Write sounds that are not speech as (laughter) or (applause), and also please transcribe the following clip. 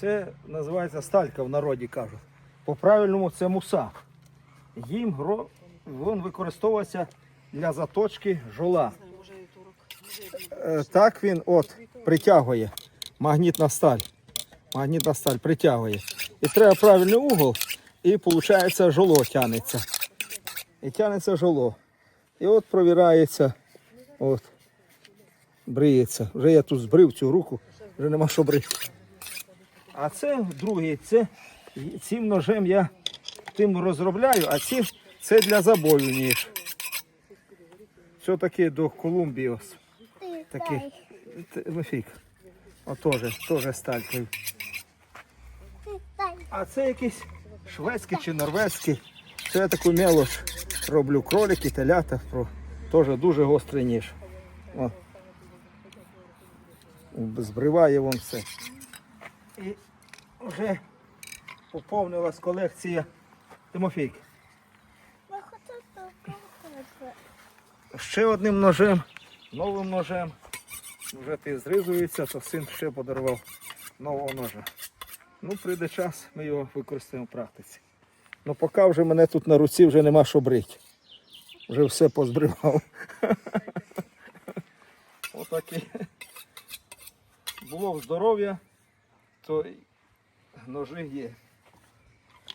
Це називається сталька в народі кажуть. По-правильному це муса. Їм гро... він використовується для заточки жола. Е, Так він от притягує магнітна сталь. Магнітна сталь притягує. І треба правильний угол, і виходить жоло тягнеться. І тягнеться жоло. І от провірається, от, бриється. Вже я тут збрив цю руку, вже нема що брити. А це другий, це цим ножем я тим розробляю, а ці це для забою ніж. Все таки до Колумбії ось. Такий. О, теж, теж сталькою. А це якийсь шведський чи норвезький. Це я таку мелоч роблю кролики, телята. Теж дуже гострий ніж. О. Збриває вон все. І вже поповнилась колекція Тимофійки. Ще одним ножем, новим ножем. Вже ти зрізується, то син ще подарував нового ножа. Ну, прийде час, ми його використаємо в практиці. Ну поки вже мене тут на руці вже нема що брити. Вже все позбривав. (laughs) Отакі. Було здоров'я, то ножи є.